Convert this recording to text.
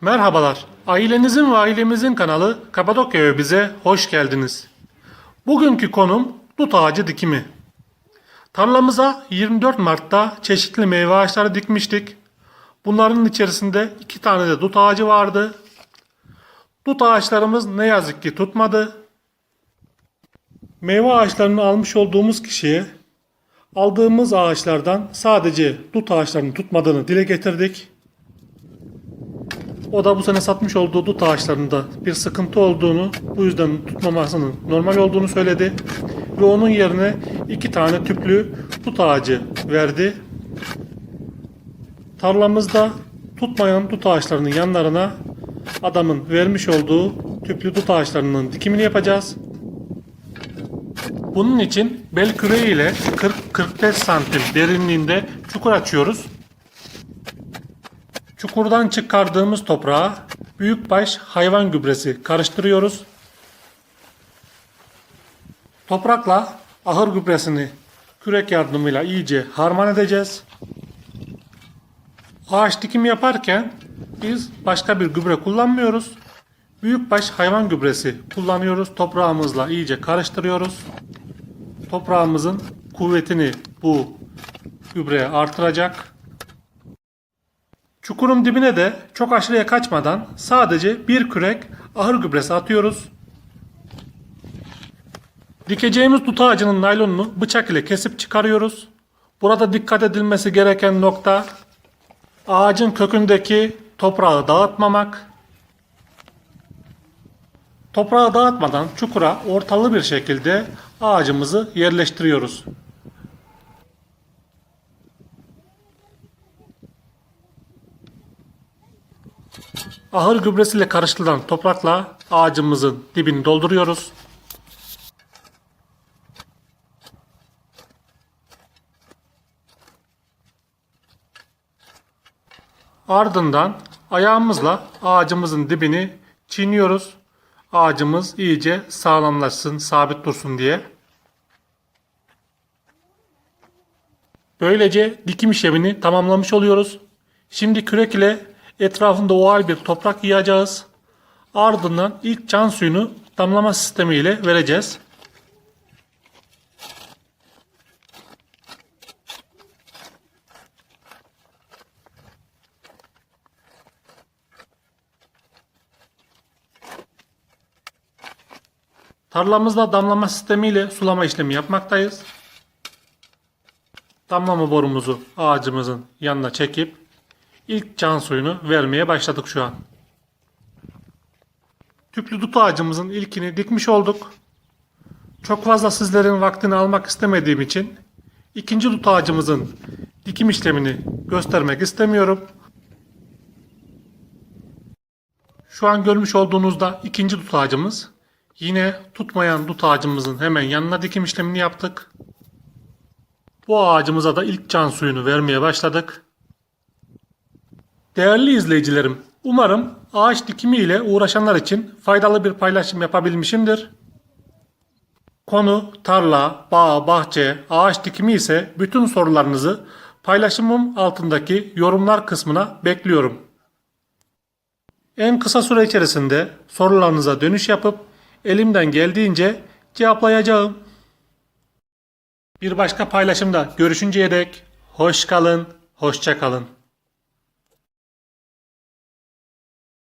Merhabalar. Ailenizin ve ailemizin kanalı Kapadokya ve bize hoş geldiniz. Bugünkü konum dut ağacı dikimi. Tarlamıza 24 Mart'ta çeşitli meyve ağaçları dikmiştik. Bunların içerisinde iki tane de dut ağacı vardı. Dut ağaçlarımız ne yazık ki tutmadı. Meyve ağaçlarını almış olduğumuz kişiye aldığımız ağaçlardan sadece dut ağaçlarının tutmadığını dile getirdik. O da bu sene satmış olduğu dut ağaçlarında bir sıkıntı olduğunu, bu yüzden tutmamasının normal olduğunu söyledi. Ve onun yerine iki tane tüplü dut ağacı verdi. Tarlamızda tutmayan dut ağaçlarının yanlarına adamın vermiş olduğu tüplü dut ağaçlarının dikimini yapacağız. Bunun için bel küreği ile 40-45 santim derinliğinde çukur açıyoruz. Çukurdan çıkardığımız toprağa büyükbaş hayvan gübresi karıştırıyoruz. Toprakla ahır gübresini kürek yardımıyla iyice harman edeceğiz. Ağaç dikimi yaparken biz başka bir gübre kullanmıyoruz. Büyükbaş hayvan gübresi kullanıyoruz. Toprağımızla iyice karıştırıyoruz. Toprağımızın kuvvetini bu gübre artıracak. Çukurun dibine de çok aşırıya kaçmadan sadece bir kürek ahır gübresi atıyoruz. Dikeceğimiz dut ağacının naylonunu bıçak ile kesip çıkarıyoruz. Burada dikkat edilmesi gereken nokta ağacın kökündeki toprağı dağıtmamak. Toprağı dağıtmadan çukura ortalı bir şekilde ağacımızı yerleştiriyoruz. Ahır gübresiyle karıştırılan toprakla ağacımızın dibini dolduruyoruz. Ardından ayağımızla ağacımızın dibini çiğniyoruz. Ağacımız iyice sağlamlaşsın, sabit dursun diye. Böylece dikim işlemini tamamlamış oluyoruz. Şimdi kürek ile etrafında oval bir toprak yiyeceğiz. Ardından ilk can suyunu damlama sistemi ile vereceğiz. Tarlamızda damlama sistemiyle sulama işlemi yapmaktayız. Damlama borumuzu ağacımızın yanına çekip ilk can suyunu vermeye başladık şu an. Tüplü dut ağacımızın ilkini dikmiş olduk. Çok fazla sizlerin vaktini almak istemediğim için ikinci dut ağacımızın dikim işlemini göstermek istemiyorum. Şu an görmüş olduğunuzda ikinci dut ağacımız. Yine tutmayan dut ağacımızın hemen yanına dikim işlemini yaptık. Bu ağacımıza da ilk can suyunu vermeye başladık. Değerli izleyicilerim, umarım ağaç dikimi ile uğraşanlar için faydalı bir paylaşım yapabilmişimdir. Konu tarla, bağ, bahçe, ağaç dikimi ise bütün sorularınızı paylaşımım altındaki yorumlar kısmına bekliyorum. En kısa süre içerisinde sorularınıza dönüş yapıp elimden geldiğince cevaplayacağım. Bir başka paylaşımda görüşünceye dek hoş kalın, hoşça kalın.